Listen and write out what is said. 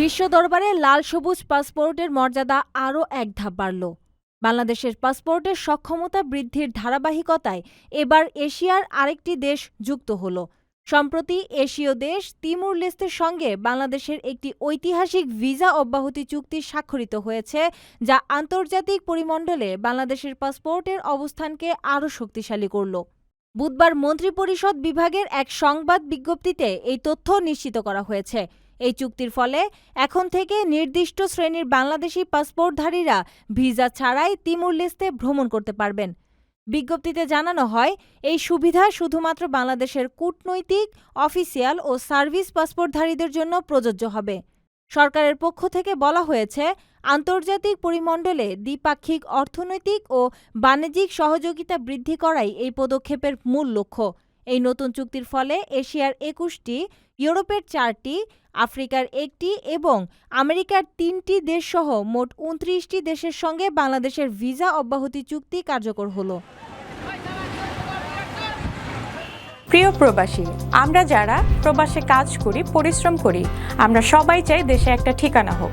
বিশ্ব দরবারে লাল সবুজ পাসপোর্টের মর্যাদা আরও এক ধাপ বাড়ল। বাংলাদেশের পাসপোর্টের সক্ষমতা বৃদ্ধির ধারাবাহিকতায় এবার এশিয়ার আরেকটি দেশ যুক্ত হল। সম্প্রতি এশীয় দেশ তিমুর লেস্তের সঙ্গে বাংলাদেশের একটি ঐতিহাসিক ভিসা অব্যাহতি চুক্তি স্বাক্ষরিত হয়েছে, যা আন্তর্জাতিক পরিমণ্ডলে বাংলাদেশের পাসপোর্টের অবস্থানকে আরও শক্তিশালী করল। বুধবার মন্ত্রিপরিষদ বিভাগের এক সংবাদ বিজ্ঞপ্তিতে এই তথ্য নিশ্চিত করা হয়েছে। এই চুক্তির ফলে এখন থেকে নির্দিষ্ট শ্রেণির বাংলাদেশি পাসপোর্টধারীরা ভিসা ছাড়াই তিমুর লেস্তে ভ্রমণ করতে পারবেন। বিজ্ঞপ্তিতে জানানো হয়, এই সুবিধা শুধুমাত্র বাংলাদেশের কূটনৈতিক, অফিসিয়াল ও সার্ভিস পাসপোর্টধারীদের জন্য প্রযোজ্য হবে। সরকারের পক্ষ থেকে বলা হয়েছে, আন্তর্জাতিক পরিমণ্ডলে দ্বিপাক্ষিক অর্থনৈতিক ও বাণিজ্যিক সহযোগিতা বৃদ্ধি করাই এই পদক্ষেপের মূল লক্ষ্য। এই নতুন চুক্তির ফলে এশিয়ার একুশটি, ইউরোপের চারটি, আফ্রিকার একটি এবং আমেরিকার তিনটি দেশসহ মোট উনত্রিশটি দেশের সঙ্গে বাংলাদেশের ভিসা অব্যাহতি চুক্তি কার্যকর হলো। প্রিয় প্রবাসী, আমরা যারা প্রবাসে কাজ করি, পরিশ্রম করি, আমরা সবাই চাই দেশে একটা ঠিকানা হোক।